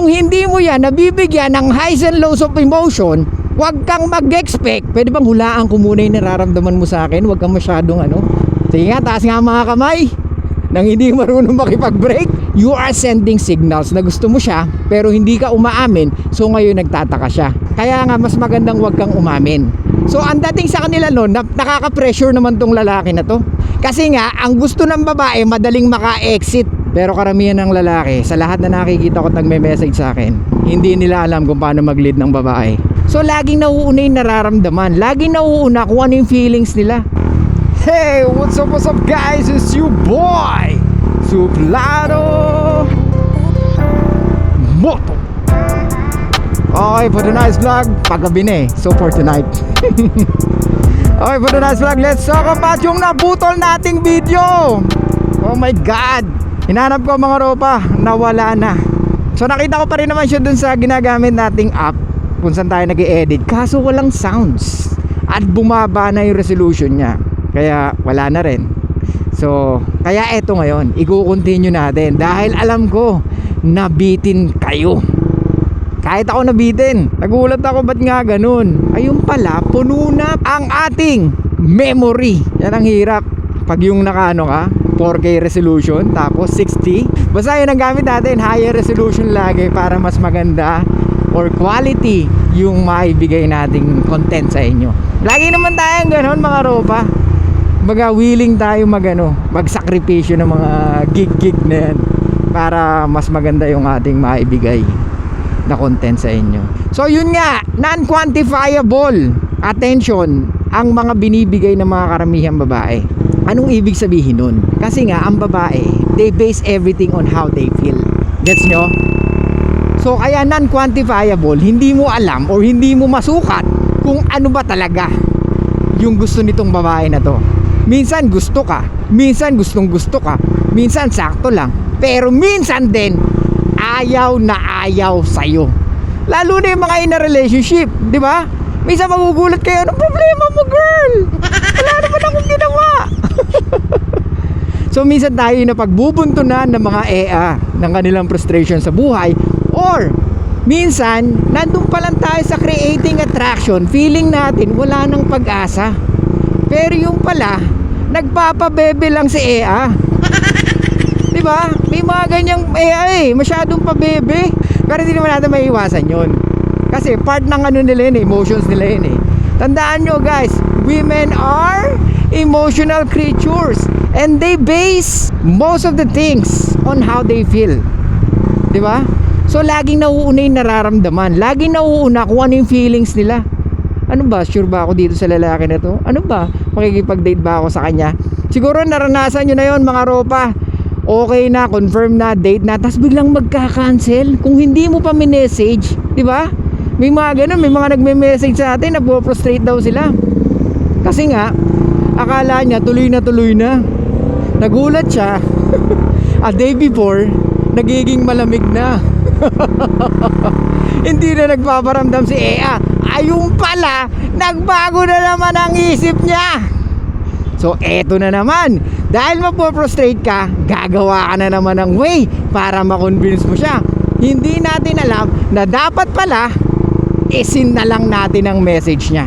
Kung hindi mo yan nabibigyan ng highs and lows of emotion, huwag kang mag-expect. Pwede bang hulaan ko muna yung nararamdaman mo sa akin? Huwag kang masyadong ano. Sige nga, taas nga mga kamay. Nang hindi marunong makipag-break, you are sending signals na gusto mo siya, pero hindi ka umaamin, so ngayon nagtataka siya. Kaya nga, mas magandang huwag kang umamin. So, ang dating sa kanila noon, na, nakaka-pressure naman tong lalaki na to. Kasi nga, ang gusto ng babae, madaling maka-exit. Pero karamihan ng lalaki, sa lahat na nakikita ko nagme-message sa akin, hindi nila alam kung paano mag-lead ng babae. So, laging nauuna yung nararamdaman. Laging nauuna kung ano yung feelings nila. Hey, what's up, what's up guys? It's you boy, Suplado Moto. Okay, for tonight's vlog, paggabi na eh. So for tonight. okay, for tonight's vlog, let's talk about yung nabutol nating video. Oh my God. Hinanap ko mga ropa, nawala na. So nakita ko pa rin naman siya dun sa ginagamit nating app kung saan tayo nag edit Kaso walang sounds. At bumaba na yung resolution niya. Kaya wala na rin. So, kaya eto ngayon, i-continue natin dahil alam ko nabitin kayo. Kahit ako nabitin. Nagulat ako ba't nga ganun? Ayun pala, puno na ang ating memory. Yan ang hirap. Pag yung nakaano ka, 4K resolution, tapos 60. Basta yun ang gamit natin, higher resolution lagi para mas maganda or quality yung maibigay nating content sa inyo. Lagi naman tayong ganun mga ropa. Baga willing tayo magano, magsakripisyo ng mga gig-gig na yan para mas maganda yung ating maibigay na content sa inyo. So yun nga, non-quantifiable attention ang mga binibigay ng mga karamihang babae. Anong ibig sabihin nun? Kasi nga, ang babae, they base everything on how they feel. Gets nyo? So kaya non-quantifiable, hindi mo alam or hindi mo masukat kung ano ba talaga yung gusto nitong babae na to. Minsan gusto ka, minsan gustong gusto ka, minsan sakto lang. Pero minsan din, ayaw na ayaw sa'yo. Lalo na yung mga in a relationship, di ba? Minsan magugulat kayo, anong problema mo girl? Wala naman akong ginawa. So minsan tayo na pagbubuntunan ng mga EA ng kanilang frustration sa buhay. Or minsan nandun pa lang tayo sa creating attraction feeling natin wala nang pag-asa. Pero yung pala nagpapabebe lang si EA di ba? May mga ganyang EA eh masyadong pabebe. Pero hindi naman natin maiiwasan yun. Kasi part ng ano nila yun eh, emotions nila yun eh. Tandaan nyo guys women are emotional creatures and they base most of the things on how they feel. Di ba? So laging nauuna yung nararamdaman. Laging nauuna kung ano yung feelings nila. Ano ba? Sure ba ako dito sa lalaki na to? Ano ba? Makikipag-date ba ako sa kanya? Siguro naranasan nyo na yon mga ropa. Okay na confirm na date na. Tapos biglang magka-cancel kung hindi mo pa message di ba? May mga ganun may mga nagme-message sa atin na frustrate daw sila. Kasi nga akala niya tuloy na tuloy na nagulat siya. A day before nagiging malamig na. Hindi na nagpaparamdam si Ea. Ayun pala nagbago na naman ang isip niya. So eto na naman. Dahil mapoprostrate ka gagawa ka na naman ng way para makonvince mo siya. Hindi natin alam na dapat pala isin na lang natin ang message niya.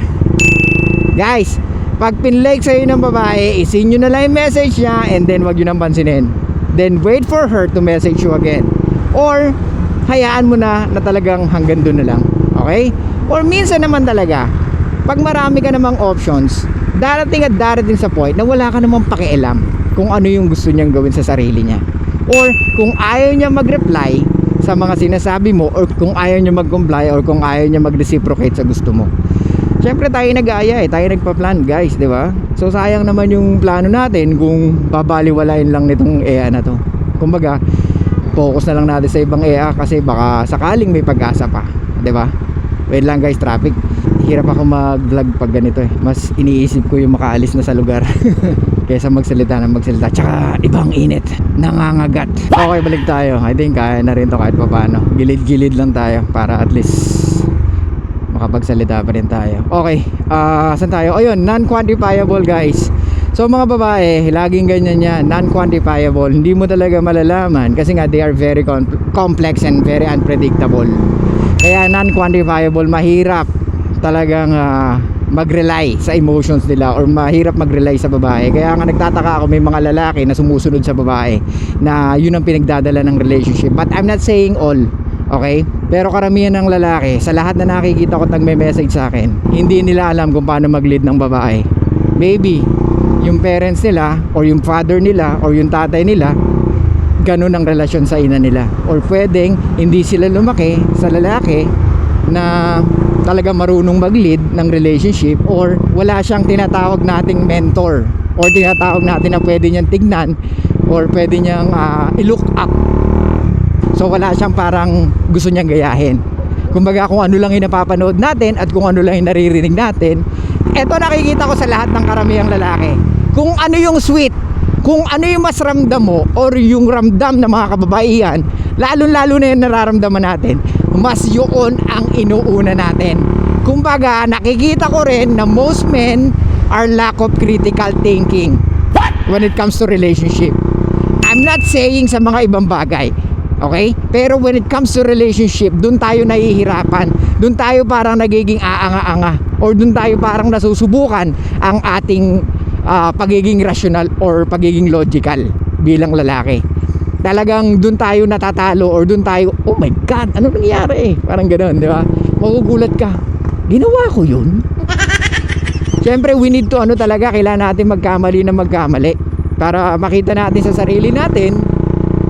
Guys pag pinlike sa'yo ng babae isin nyo na lang yung message niya and then wag nyo nang pansinin. Then wait for her to message you again. Or hayaan mo na na talagang hanggang doon na lang. Okay? Or minsan naman talaga pag marami ka namang options darating at darating sa point na wala ka namang pakialam kung ano yung gusto niyang gawin sa sarili niya. Or kung ayaw niya mag-reply sa mga sinasabi mo or kung ayaw niya mag-comply or kung ayaw niya mag-reciprocate sa gusto mo Siyempre tayo nag-aaya eh, tayo nagpa-plan guys, di ba? So sayang naman yung plano natin kung babaliwalain lang nitong EA na to. Kumbaga, focus na lang natin sa ibang EA kasi baka sakaling may pag-asa pa, di ba? Wait lang guys, traffic. Hirap ako mag-vlog pag ganito eh. Mas iniisip ko yung makaalis na sa lugar. Kaysa magsalita na magsalita. Tsaka ibang init. Nangangagat. Okay, balik tayo. I think kaya na rin to kahit pa paano. Gilid-gilid lang tayo para at least makapagsalita pa rin tayo okay ah saan tayo ayun non-quantifiable guys So mga babae, laging ganyan yan, non-quantifiable. Hindi mo talaga malalaman kasi nga they are very com- complex and very unpredictable. Kaya non-quantifiable, mahirap talagang ah, mag-rely sa emotions nila or mahirap mag-rely sa babae. Kaya nga nagtataka ako may mga lalaki na sumusunod sa babae na yun ang pinagdadala ng relationship. But I'm not saying all, okay? Pero karamihan ng lalaki, sa lahat na nakikita ko nagme-message sa akin, hindi nila alam kung paano mag-lead ng babae. Maybe, yung parents nila or yung father nila or yung tatay nila ganun ang relasyon sa ina nila or pwedeng hindi sila lumaki sa lalaki na talaga marunong mag-lead ng relationship or wala siyang tinatawag nating mentor or tinatawag natin na pwede niyang tignan or pwede niyang ah, i-look up so wala siyang parang gusto niyang gayahin. Kumbaga kung ano lang yung napapanood natin at kung ano lang yung naririnig natin eto nakikita ko sa lahat ng karamihang lalaki. Kung ano yung sweet kung ano yung mas ramdam mo or yung ramdam ng mga kababaihan lalo lalo na yung nararamdaman natin mas yun ang inuuna natin. Kumbaga nakikita ko rin na most men are lack of critical thinking. When it comes to relationship. I'm not saying sa mga ibang bagay Okay? Pero when it comes to relationship, dun tayo nahihirapan. Dun tayo parang nagiging aanga-anga. Or dun tayo parang nasusubukan ang ating ah, pagiging rational or pagiging logical bilang lalaki. Talagang dun tayo natatalo or dun tayo, oh my God, ano nangyari? Parang ganoon, di ba? Magugulat ka. Ginawa ko yun? Siyempre, we need to ano talaga, kailangan natin magkamali na magkamali para makita natin sa sarili natin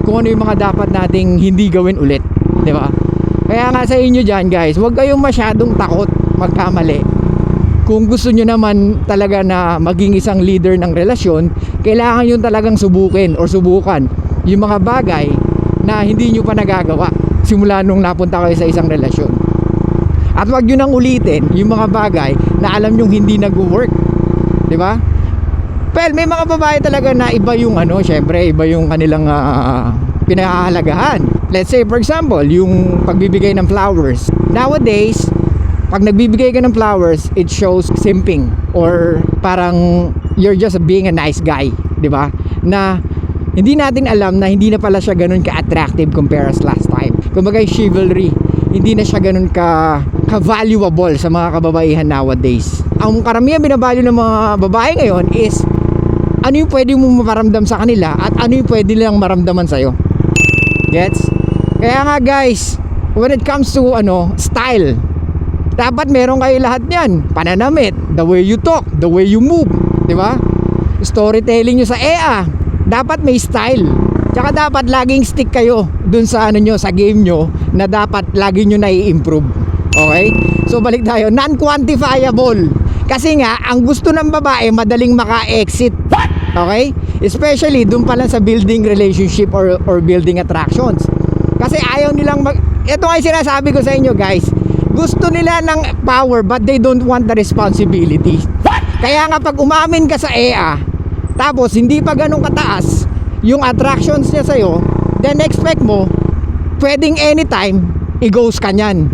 kung ano yung mga dapat nating hindi gawin ulit, 'di ba? Kaya nga sa inyo diyan, guys, huwag kayong masyadong takot magkamali. Kung gusto nyo naman talaga na maging isang leader ng relasyon, kailangan yun talagang subukin or subukan yung mga bagay na hindi nyo pa nagagawa simula nung napunta kayo sa isang relasyon. At wag nyo nang ulitin yung mga bagay na alam nyo hindi nag-work. Di ba? Well, may mga babae talaga na iba yung ano, syempre, iba yung kanilang ah, pinahahalagahan. Let's say, for example, yung pagbibigay ng flowers. Nowadays, pag nagbibigay ka ng flowers, it shows simping or parang you're just being a nice guy, di ba? Na hindi natin alam na hindi na pala siya ganun ka-attractive compare as last time. Kumbaga yung chivalry, hindi na siya ganun ka ka-valuable sa mga kababaihan nowadays. Ang karamihan binavalue ng mga babae ngayon is ano yung pwede mo maparamdam sa kanila at ano yung pwede nilang maramdaman sa'yo. Gets? Kaya nga guys, when it comes to ano, style, dapat meron kayo lahat niyan. Pananamit, the way you talk, the way you move, di ba? Storytelling nyo sa EA, dapat may style. Tsaka dapat laging stick kayo dun sa ano nyo, sa game nyo na dapat lagi nyo na-improve. Okay? So balik tayo, non-quantifiable. Kasi nga, ang gusto ng babae, madaling maka-exit. Okay? Especially dun pa lang sa building relationship or, or building attractions. Kasi ayaw nilang mag... Ito yung sinasabi ko sa inyo guys. Gusto nila ng power but they don't want the responsibility. Kaya nga pag umamin ka sa EA, tapos hindi pa ganun kataas yung attractions niya sa'yo, then expect mo, pwedeng anytime, i-ghost ka niyan.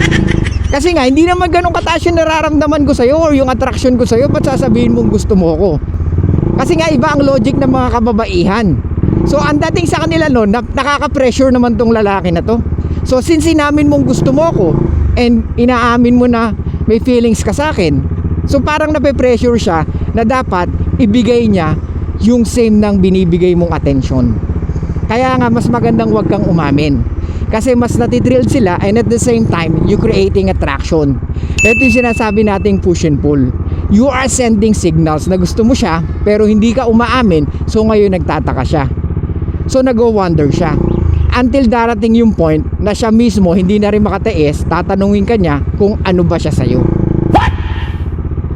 Kasi nga, hindi naman ganun kataas yung nararamdaman ko sa'yo or yung attraction ko sa'yo, ba't sasabihin mong gusto mo ako? Kasi nga, iba ang logic ng mga kababaihan. So, ang dating sa kanila noon, na, nakaka-pressure naman tong lalaki na to. So, since inamin mong gusto mo ako, and inaamin mo na may feelings ka sa akin, so parang nape-pressure siya na dapat ibigay niya yung same ng binibigay mong attention. Kaya nga, mas magandang wag kang umamin. Kasi mas natitrilled sila and at the same time, you creating attraction. Ito yung sinasabi nating push and pull. You are sending signals na gusto mo siya, pero hindi ka umaamin, so ngayon nagtataka siya. So nag-wonder siya. Until darating yung point na siya mismo hindi na rin makataes, tatanungin ka niya kung ano ba siya sa'yo.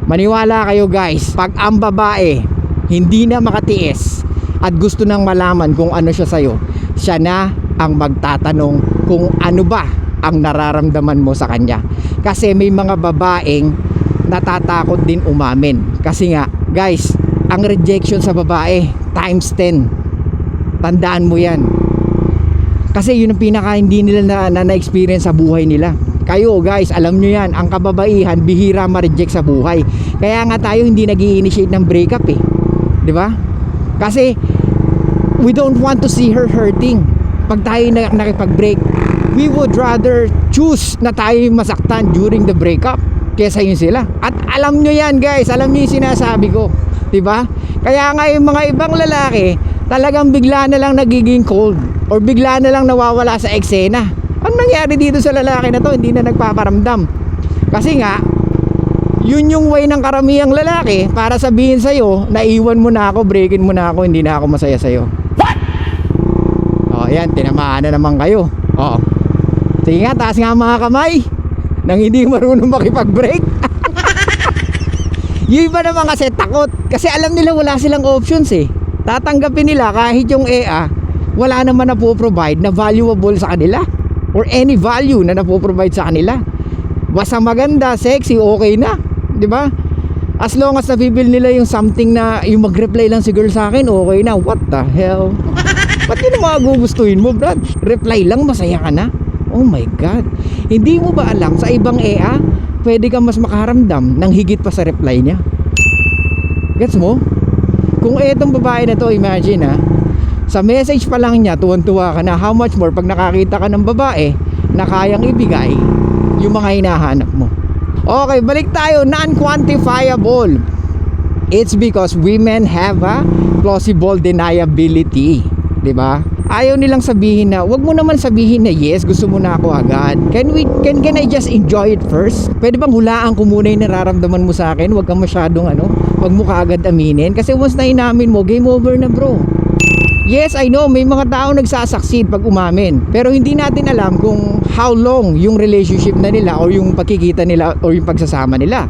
Maniwala kayo guys, pag ang babae hindi na makatiis at gusto nang malaman kung ano siya sa'yo, siya na ang magtatanong kung ano ba ang nararamdaman mo sa kanya. Kasi may mga babaeng natatakot din umamin. Kasi nga, guys, ang rejection sa babae times 10. Tandaan mo yan. Kasi yun ang pinaka hindi nila na, na, na-experience sa buhay nila. Kayo guys, alam nyo yan, ang kababaihan bihira ma-reject sa buhay. Kaya nga tayo hindi nag initiate ng breakup eh. Di ba? Kasi we don't want to see her hurting. Pag tayo na nakipag-break, we would rather choose na tayo masaktan during the breakup kesa yun sila. At alam nyo yan guys, alam nyo yung sinasabi ko. ba? Kaya nga yung mga ibang lalaki, talagang bigla na lang nagiging cold or bigla na lang nawawala sa eksena. Ano nangyari dito sa lalaki na to? Hindi na nagpaparamdam. Kasi nga, yun yung way ng karamihang lalaki para sabihin sa'yo na iwan mo na ako, breakin mo na ako, hindi na ako masaya sa'yo. What? O, yan, tinamaan na naman kayo. O, sige nga, taas nga mga kamay nang hindi marunong makipag-break. yung iba naman kasi takot kasi alam nila wala silang options eh. Tatanggapin nila kahit yung EA wala naman na po-provide na valuable sa kanila or any value na napoprovide sa kanila. Basta maganda, sexy, okay na. 'Di ba? As long as nabibil nila yung something na yung mag-reply lang si girl sa akin, okay na. What the hell? Ba't yun ang mga gugustuhin mo, Brad? Reply lang, masaya ka na. Oh my God. Hindi mo ba alam, sa ibang EA, pwede kang mas makaramdam ng higit pa sa reply niya. Gets mo? Kung etong babae na to, imagine ha, sa message pa lang niya, tuwan-tuwa ka na, how much more pag nakakita ka ng babae na kayang ibigay yung mga hinahanap mo. Okay, balik tayo, non-quantifiable. It's because women have a plausible deniability. 'di ba? Ayaw nilang sabihin na, wag mo naman sabihin na yes, gusto mo na ako agad. Can we can can I just enjoy it first? Pwede bang hulaan ko muna 'yung nararamdaman mo sa akin? Wag kang masyadong ano, wag mo kaagad aminin kasi once na inamin mo, game over na, bro. Yes, I know, may mga tao nagsasucceed pag umamin. Pero hindi natin alam kung how long yung relationship na nila or yung pagkikita nila or yung pagsasama nila.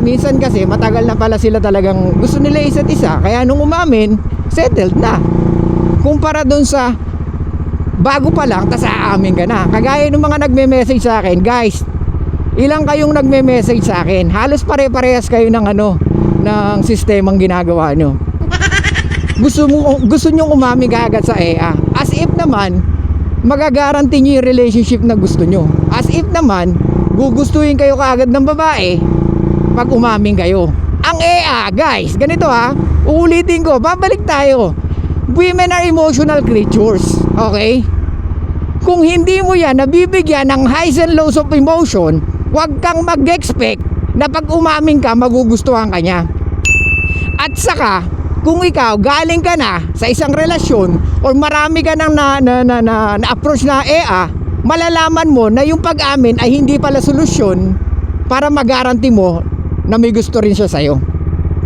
Minsan kasi matagal na pala sila talagang gusto nila isa't isa. Kaya nung umamin, settled na. Kumpara doon sa bago pa lang, tas aamin ka na. Kagaya ng mga nagme-message sa akin, guys, ilang kayong nagme-message sa akin? Halos pare-parehas kayo ng ano, ng sistemang ginagawa nyo gusto mo gusto niyo umami kaagad sa EA. As if naman magagaranti niyo yung relationship na gusto niyo. As if naman gugustuhin kayo kaagad ng babae pag umamin kayo. Ang EA, guys, ganito ha. Uulitin ko, babalik tayo. Women are emotional creatures, okay? Kung hindi mo yan nabibigyan ng highs and lows of emotion, huwag kang mag-expect na pag umamin ka, magugustuhan ka niya. At saka, kung ikaw galing ka na sa isang relasyon or marami ka nang na, na, na, na, na approach na EA, malalaman mo na yung pag-amin ay hindi pala solusyon para magaranti mo na may gusto rin siya sa'yo.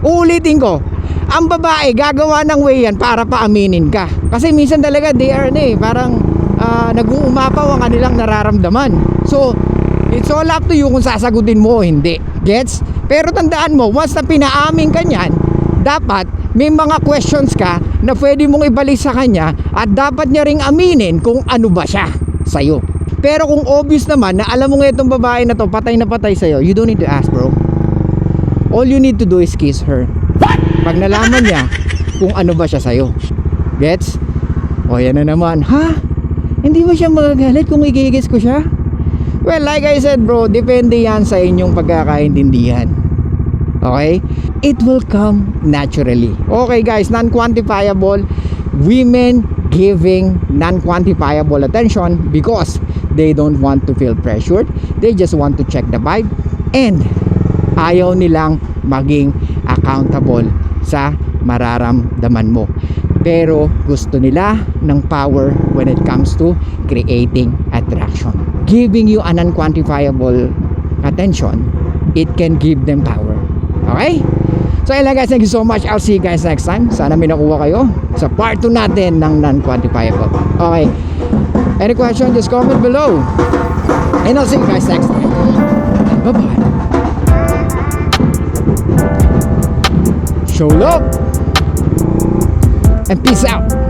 Uulitin ko, ang babae gagawa ng way yan para paaminin ka. Kasi minsan talaga they are na eh, parang ah, nag-uumapaw ang kanilang nararamdaman. So, it's all up to you kung sasagutin mo o hindi. Gets? Pero tandaan mo, once na pinaamin ka niyan, dapat may mga questions ka na pwede mong ibalik sa kanya at dapat niya ring aminin kung ano ba siya sa'yo. Pero kung obvious naman na alam mo nga itong babae na to patay na patay sa'yo, you don't need to ask bro. All you need to do is kiss her. Pag nalaman niya kung ano ba siya sa'yo. Gets? O yan na naman. Ha? Hindi ba siya magagalit kung igigis ko siya? Well, like I said bro, depende yan sa inyong pagkakaintindihan. Okay? It will come naturally. Okay guys, non-quantifiable. Women giving non-quantifiable attention because they don't want to feel pressured. They just want to check the vibe. And ayaw nilang maging accountable sa mararamdaman mo. Pero gusto nila ng power when it comes to creating attraction. Giving you an unquantifiable attention, it can give them power. Okay? So ayun guys, thank you so much. I'll see you guys next time. Sana may nakuha kayo sa part 2 natin ng non-quantifiable. Okay. Any question, just comment below. And I'll see you guys next time. Bye-bye. Show love. And peace out.